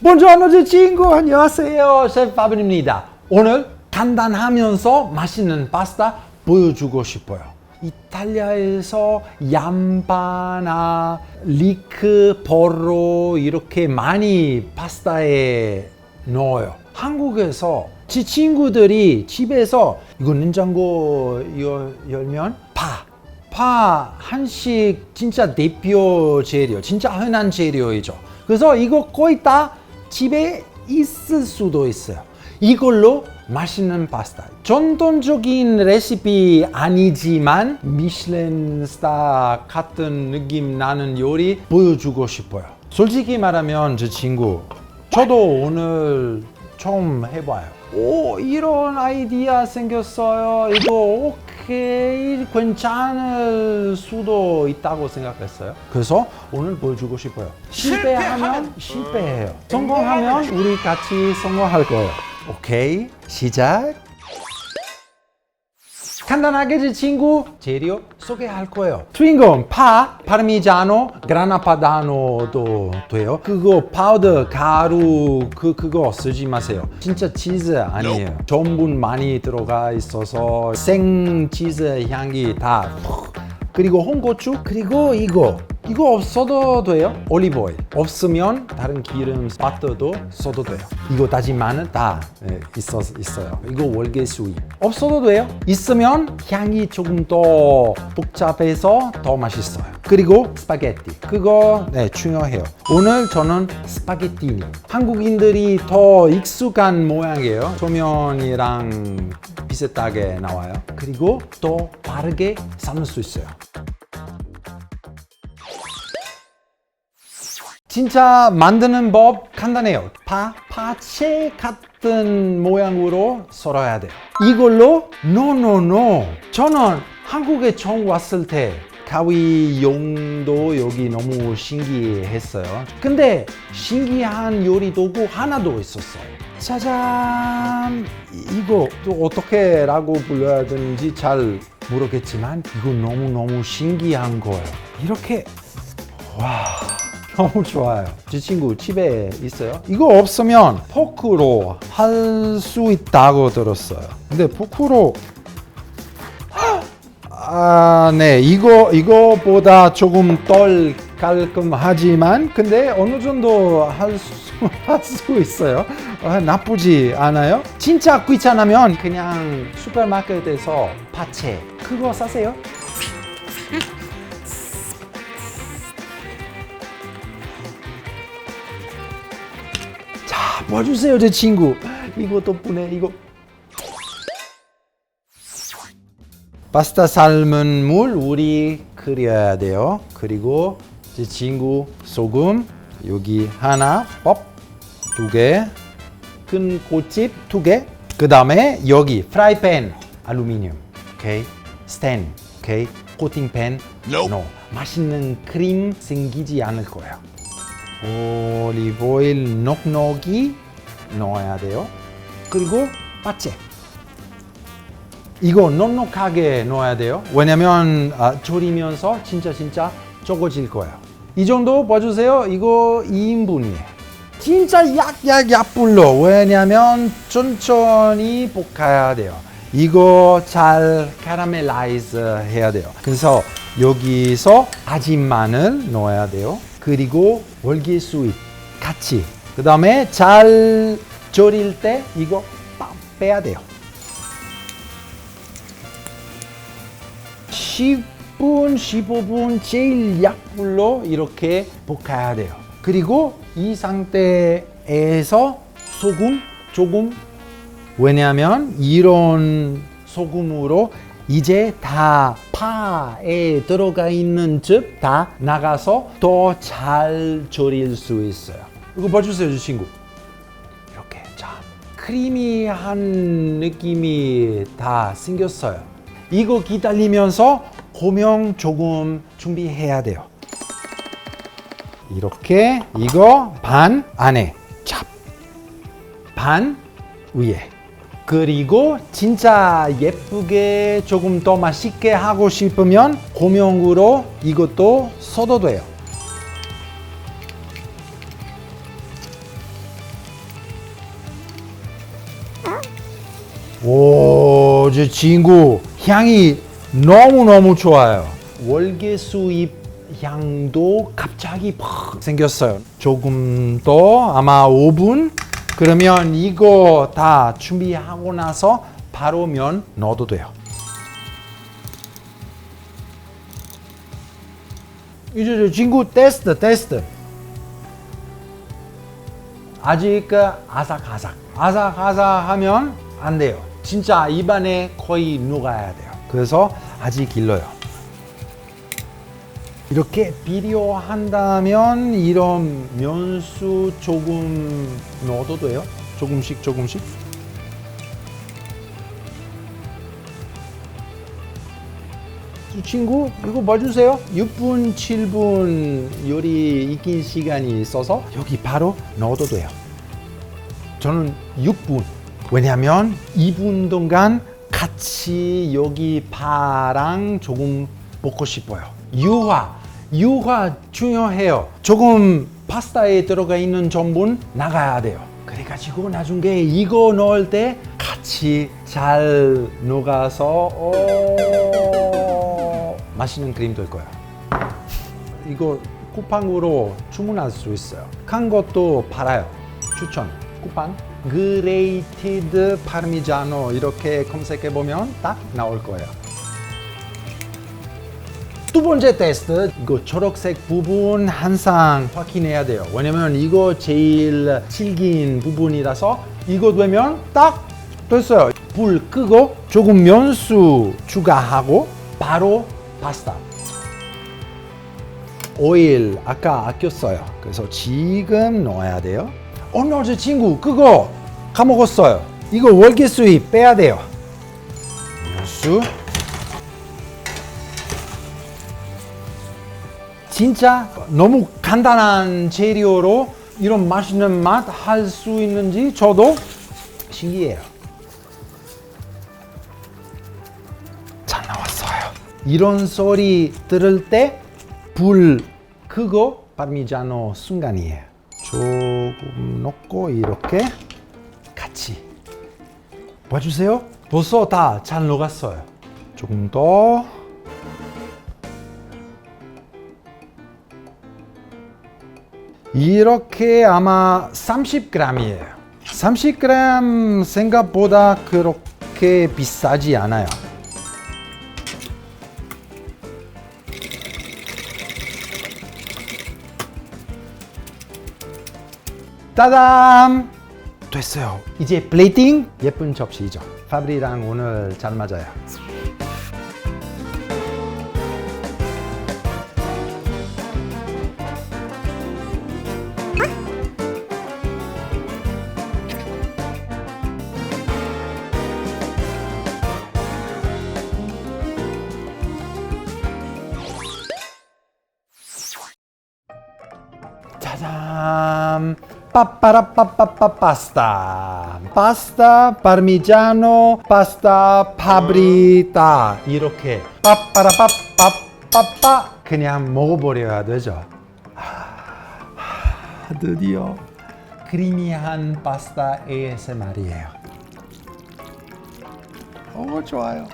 Buongiorno 제 친구 안녕하세요 셰프 바브입니다. 오늘 간단하면서 맛있는 파스타 보여주고 싶어요. 이탈리아에서 얌바나 리크 버로 이렇게 많이 파스타에 넣어요. 한국에서 제 친구들이 집에서 이거 냉장고 열- 열면 파 파 한식 진짜 대표 재료, 진짜 흔한 재료이죠. 그래서 이거 거의 다 집에 있을 수도 있어요. 이걸로 맛있는 파스타. 전통적인 레시피 아니지만 미슐랭 스타 같은 느낌 나는 요리 보여주고 싶어요. 솔직히 말하면 제 친구, 저도 오늘 처음 해봐요. 오, 이런 아이디어 생겼어요. 이거 오케이, 괜찮을 수도 있다고 생각했어요. 그래서 오늘 보여주고 싶어요. 실패하면 실패해요. 성공하면 우리 같이 성공할 거예요. 오케이, 시작. 간단하게 제 친구 재료 소개할 거예요. 트윙건, 파, 파르미자노, 그라나파다노도 돼요. 그거 파우더, 가루 그 그거 쓰지 마세요. 진짜 치즈 아니에요. 전분 많이 들어가 있어서 생 치즈 향이 다 푹. 그리고 홍고추 그리고 이거 이거 없어도 돼요? 올리브 오일. 없으면 다른 기름 버터도 써도 돼요. 이거 마늘 다 예, 있어, 있어요. 이거 월계수잎 없어도 돼요? 있으면 향이 조금 더 복잡해서 더 맛있어요. 그리고 스파게티. 그거 네 중요해요. 오늘 저는 스파게티니. 한국인들이 더 익숙한 모양이에요. 소면이랑 비슷하게 나와요. 그리고 더 빠르게 삶을 수 있어요 진짜 만드는 법 간단해요. 파, 파채 같은 모양으로 썰어야 돼요. 이걸로 노노노. 저는 한국에 처음 왔을 때 가위 용도 여기 너무 신기했어요. 근데 신기한 요리 도구 하나도 있었어요. 짜잔! 이- 이거 또 어떻게 라고 불러야 되는지 잘 모르겠지만 이거 너무너무 신기한 거예요. 이렇게 와 너무 좋아요. 제 친구 집에 있어요. 이거 없으면 포크로 할 수 있다고 들었어요. 근데 포크로 아, 네. 이거 이거보다 조금 덜 깔끔하지만 근데 어느 정도 할수 할수 있어요. 아, 나쁘지 않아요. 진짜 귀찮으면 그냥 슈퍼마켓에서 파채 그거 사세요. 자, 봐주세요, 제 친구. 이거 덕분에 이거. 파스타 삶은 물 우리 끓여야 돼요. 그리고 제 친구 소금 여기 하나, 뻑두 개, 큰 꽃집 두 개. 그 다음에 여기 프라이팬 알루미늄, 오케이, 스탠, 오케이, 코팅팬, 노. 맛있는 크림 생기지 않을 거예요. 올리브오일 넉넉히 넣어야 돼요. 그리고 파채. 이거 넉넉하게 넣어야 돼요. 왜냐면 아, 졸이면서 진짜 진짜 적어질 거예요. 이 정도 봐주세요. 이거 2인분이에요. 진짜 약약 약불로 왜냐면 천천히 볶아야 돼요. 이거 잘 카라멜라이즈 해야 돼요. 그래서 여기서 아진 마늘 넣어야 돼요. 그리고 월계 수잎 같이. 그 다음에 잘 졸일 때 이거 빡 빼야 돼요. 10분, 15분 제일 약불로 이렇게 볶아야 돼요. 그리고 이 상태에서 소금 조금 왜냐하면 이런 소금으로 이제 다 파에 들어가 있는 즙 다 나가서 더 잘 졸일 수 있어요. 이거 봐주세요, 저 친구. 이렇게 자 크리미한 느낌이 다 생겼어요. 이거 기다리면서 고명 조금 준비해야 돼요. 이렇게 이거 반 안에 찹. 반 위에. 그리고 진짜 예쁘게 조금 더 맛있게 하고 싶으면 고명으로 이것도 써도 돼요. 오, 제 친구 향이 너무너무 좋아요. 월계수잎 향도 갑자기 팍 생겼어요. 조금 더 아마 5분 그러면 이거 다 준비하고 나서 바로 면 넣어도 돼요. 이제 저 친구 테스트 테스트. 아직 그 아삭아삭 아삭아삭하면 안 돼요 진짜 입안에 거의 녹아야 돼요 그래서 아직 길러요 이렇게 비료한다면 이런 면수 조금 넣어도 돼요? 조금씩 조금씩? 이 친구 이거 봐주세요? 6분 7분 요리 익힌 시간이 있어서 여기 바로 넣어도 돼요. 저는 6분. 왜냐하면 2분 동안 같이 여기 파랑 조금 먹고 싶어요 유화 유화 중요해요 조금 파스타에 들어가 있는 전분 나가야 돼요 그래가지고 나중에 이거 넣을 때 같이 잘 녹아서 어... 맛있는 크림 될 거예요 이거 쿠팡으로 주문할 수 있어요. 칸 것도 팔아요. 추천. 쿠팡. 그레이티드 파르미자노 이렇게 검색해 보면 딱 나올 거예요. 두 번째 테스트 이거 초록색 부분 항상 확인해야 돼요. 왜냐면 이거 제일 질긴 부분이라서 이거 되면 딱 됐어요. 불 끄고 조금 면수 추가하고 바로 파스타. 오일 아까 아꼈어요. 그래서 지금 넣어야 돼요. 오늘 어제 친구 그거 까먹었어요. 이거 월계수잎 빼야 돼요. 면수. 진짜 너무 간단한 재료로 이런 맛있는 맛 할 수 있는지 저도 신기해요. 잘 나왔어요. 이런 소리 들을 때불 끄고 파르미자노 순간이에요. 조금 넣고 이렇게 같이 봐주세요. 벌써 다 잘 녹았어요. 조금 더 이렇게 아마 30g이에요. 30g 생각보다 그렇게 비싸지 않아요. 따담! 됐어요. 이제 플레이팅 예쁜 접시죠. 파브리랑 오늘 잘 맞아요. 짜잔! 빠빠라빠빠빠 파스타 파스타 파르미자노 파스타 파브리타 이렇게 빠빠라빠빠빠빠 그냥 먹어버려야 되죠. 아, 드디어 크리미한 파스타 ASMR이에요. 오 좋아요.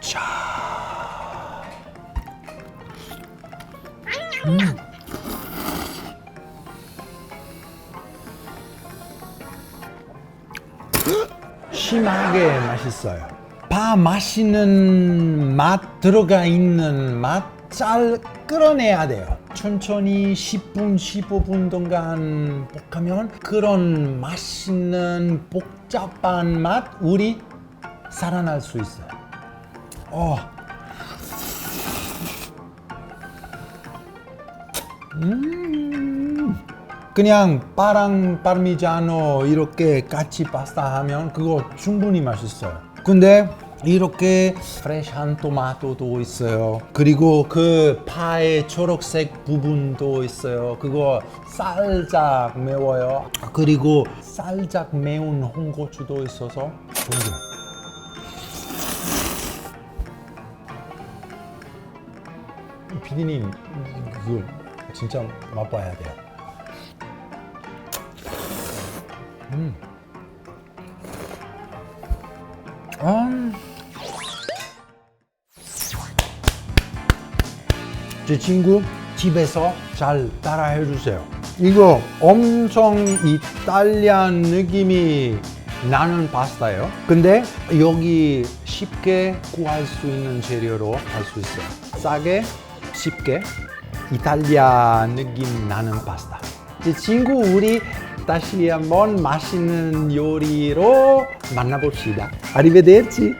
자 심하게 맛있어요. 파 마시는 맛 들어가 있는 맛 잘 끌어내야 돼요. 천천히 10분, 15분 동안 볶으면 그런 맛있는 복잡한 맛 우리 살아날 수 있어요. 어. 그냥 파랑 파르미자노 이렇게 같이 파스타 하면 그거 충분히 맛있어요. 근데 이렇게 프레시한 토마토도 있어요. 그리고 그 파의 초록색 부분도 있어요. 그거 살짝 매워요. 그리고 살짝 매운 홍고추도 있어서 좋은 피디님 이거 진짜 맛봐야 돼요. 음. 음. 제 친구 집에서 잘 따라해 주세요. 이거 엄청 이탈리안 느낌이 나는 파스타예요. 근데 여기 쉽게 구할 수 있는 재료로 할 수 있어요. 싸게, 쉽게 이탈리아 느낌 나는 파스타. 제 친구 우리 다시 한번 맛있는 요리로 만나봅시다. Arrivederci.